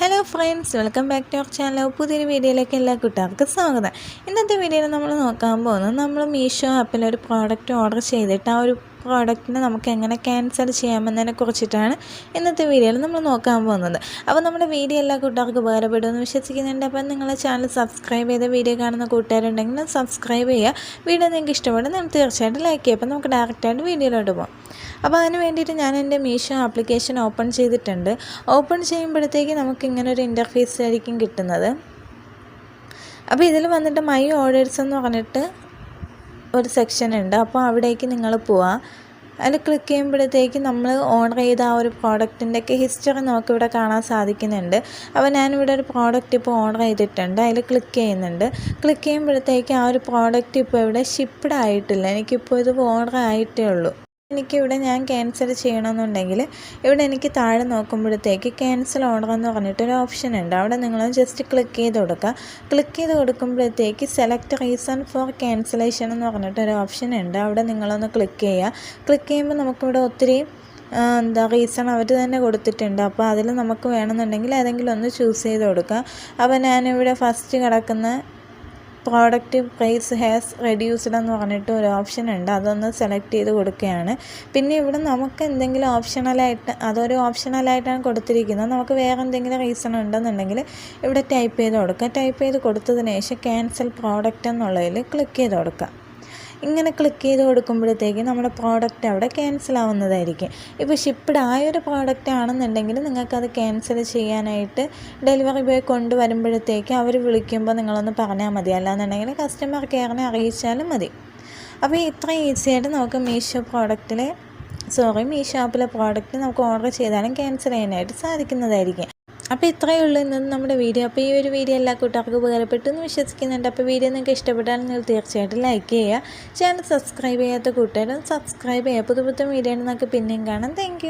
Hello friends welcome back to our channel പുതിയൊരു വീഡിയോയിലേക്ക് എല്ലാ കൂട്ടുകാർക്കും സ്വാഗതം. ഇന്നത്തെ വീഡിയോയിൽ നമ്മൾ നോക്കാൻ പോകുന്നത് നമ്മൾ മീഷോ ആപ്പിൽ ഒരു പ്രോഡക്റ്റ് ഓർഡർ ചെയ്തിട്ട് ആ ഒരു പ്രോഡക്റ്റിനെ നമുക്ക് എങ്ങനെ ക്യാൻസൽ ചെയ്യാമെന്നതിനെ കുറിച്ചിട്ടാണ് ഇന്നത്തെ വീഡിയോയിൽ നമ്മൾ നോക്കാൻ പോകുന്നത്. അപ്പോൾ നമ്മുടെ വീഡിയോ എല്ലാ കൂട്ടുകാർക്കും ഉപകാരപ്പെടുമെന്ന് വിശ്വസിക്കുന്നുണ്ട്. അപ്പം നിങ്ങൾ ചാനൽ സബ്സ്ക്രൈബ് ചെയ്ത വീഡിയോ കാണുന്ന കൂട്ടുകാരുണ്ടെങ്കിൽ സബ്സ്ക്രൈബ് ചെയ്യുക. വീഡിയോ നിങ്ങൾക്ക് ഇഷ്ടപ്പെടും നിങ്ങൾ തീർച്ചയായിട്ടും ലൈക്ക് ചെയ്യുക. അപ്പം നമുക്ക് ഡയറക്റ്റായിട്ട് വീഡിയോയിലോട്ട് പോകാം. അപ്പോൾ അതിന് വേണ്ടിയിട്ട് ഞാൻ എന്റെ മീഷോ ആപ്ലിക്കേഷൻ ഓപ്പൺ ചെയ്തിട്ടുണ്ട്. ഓപ്പൺ ചെയ്യുമ്പോഴത്തേക്ക് നമുക്ക് ഇങ്ങനെ ഒരു ഇന്റർഫേസ് ആയിരിക്കും കിട്ടുന്നത്. അപ്പോൾ ഇതിൽ വന്നിട്ട് മൈ ഓർഡേഴ്സ് എന്ന് പറഞ്ഞിട്ട് ഒരു സെക്ഷൻ ഉണ്ട്. അപ്പോൾ അവിടേക്ക് നിങ്ങൾ പോവാം. അതിൽ ക്ലിക്ക് ചെയ്യുമ്പോഴത്തേക്ക് നമ്മൾ ഓർഡർ ചെയ്ത ആ ഒരു പ്രോഡക്റ്റിന്റെ ഒക്കെ ഹിസ്റ്ററി നമുക്കിവിടെ കാണാൻ സാധിക്കുന്നുണ്ട്. അപ്പോൾ ഞാനിവിടെ ഒരു പ്രോഡക്റ്റ് ഇപ്പോൾ ഓർഡർ ചെയ്തിട്ടുണ്ട്. അതിൽ ക്ലിക്ക് ചെയ്യുന്നുണ്ട്. ക്ലിക്ക് ചെയ്യുമ്പോഴത്തേക്ക് ആ ഒരു പ്രോഡക്റ്റ് ഇപ്പോൾ ഇവിടെ ഷിപ്പ്ഡ് ആയിട്ടില്ല. എനിക്കിപ്പോൾ ഇത് ഓർഡർ ആയിട്ടേ ഉള്ളൂ. എനിക്കിവിടെ ഞാൻ ക്യാൻസൽ ചെയ്യണമെന്നുണ്ടെങ്കിൽ ഇവിടെ എനിക്ക് താഴെ നോക്കുമ്പോഴത്തേക്ക് ക്യാൻസൽ ഓർഡർ എന്ന് പറഞ്ഞിട്ടൊരു ഓപ്ഷൻ ഉണ്ട്. അവിടെ നിങ്ങൾ ജസ്റ്റ് ക്ലിക്ക് ചെയ്ത് കൊടുക്കുക. ക്ലിക്ക് ചെയ്ത് കൊടുക്കുമ്പോഴത്തേക്ക് സെലക്ട് റീസൺ ഫോർ ക്യാൻസലേഷൻ എന്ന് പറഞ്ഞിട്ടൊരു ഓപ്ഷൻ ഉണ്ട്. അവിടെ നിങ്ങളൊന്ന് ക്ലിക്ക് ചെയ്യുക. ക്ലിക്ക് ചെയ്യുമ്പോൾ നമുക്കിവിടെ ഒത്തിരി എന്താ റീസൺ അവർ തന്നെ കൊടുത്തിട്ടുണ്ട്. അപ്പോൾ അതിൽ നമുക്ക് വേണമെന്നുണ്ടെങ്കിൽ ഏതെങ്കിലും ഒന്ന് ചൂസ് ചെയ്ത് കൊടുക്കുക. അപ്പോൾ ഞാനിവിടെ ഫസ്റ്റ് കിടക്കുന്ന പ്രോഡക്റ്റ് പ്രൈസ് ഹാസ് റെഡ്യൂസ്ഡ് എന്ന് പറഞ്ഞിട്ട് ഒരു ഓപ്ഷൻ ഉണ്ട്. അതൊന്ന് സെലക്ട് ചെയ്ത് കൊടുക്കുകയാണ്. പിന്നെ ഇവിടെ നമുക്ക് എന്തെങ്കിലും ഓപ്ഷണലായിട്ട് അതൊരു ഓപ്ഷണലായിട്ടാണ് കൊടുത്തിരിക്കുന്നത്. നമുക്ക് വേറെ എന്തെങ്കിലും റീസൺ ഉണ്ടെന്നുണ്ടെങ്കിൽ ഇവിടെ ടൈപ്പ് ചെയ്ത് കൊടുക്കുക. ടൈപ്പ് ചെയ്ത് കൊടുത്തതിന് ശേഷം ക്യാൻസൽ പ്രോഡക്റ്റ് എന്നുള്ളതിൽ ക്ലിക്ക് ചെയ്ത് കൊടുക്കുക. ഇങ്ങനെ ക്ലിക്ക് ചെയ്ത് കൊടുക്കുമ്പോഴത്തേക്ക് നമ്മുടെ പ്രോഡക്റ്റ് അവിടെ ക്യാൻസൽ ആവുന്നതായിരിക്കും. ഇപ്പോൾ ഷിപ്പ്ഡ് ആയൊരു പ്രോഡക്റ്റ് ആണെന്നുണ്ടെങ്കിൽ നിങ്ങൾക്കത് ക്യാൻസൽ ചെയ്യാനായിട്ട് ഡെലിവറി ബോയ് കൊണ്ടുവരുമ്പോഴത്തേക്ക് അവർ വിളിക്കുമ്പോൾ നിങ്ങളൊന്ന് പറഞ്ഞാൽ മതി. അല്ലാന്നുണ്ടെങ്കിൽ കസ്റ്റമർ കെയറിനെ അറിയിച്ചാലും മതി. അപ്പോൾ ഇത്ര ഈസിയായിട്ട് നമുക്ക് മീഷോ പ്രോഡക്റ്റിലെ സോറി മീഷോ ആപ്പിലെ പ്രോഡക്റ്റ് നമുക്ക് ഓർഡർ ചെയ്താലും ക്യാൻസൽ ചെയ്യാനായിട്ട് സാധിക്കുന്നതായിരിക്കും. അപ്പോൾ ഇത്രയേ ഉള്ളൂ ഇന്ന് നമ്മുടെ വീഡിയോ. അപ്പോൾ ഈ ഒരു വീഡിയോ എല്ലാ കൂട്ടുകാർക്കും ഉപകാരപ്പെട്ടു എന്ന് വിശ്വസിക്കുന്നുണ്ട്. അപ്പോൾ വീഡിയോ നിങ്ങൾക്ക് ഇഷ്ടപ്പെട്ടാൽ നിങ്ങൾ തീർച്ചയായിട്ടും ലൈക്ക് ചെയ്യുക. ചാനൽ സബ്സ്ക്രൈബ് ചെയ്യാത്ത കൂട്ടുകാരും സബ്സ്ക്രൈബ് ചെയ്യുക. പുതു പുതു വീഡിയോ നിങ്ങൾക്ക് പിന്നെയും കാണാം. താങ്ക്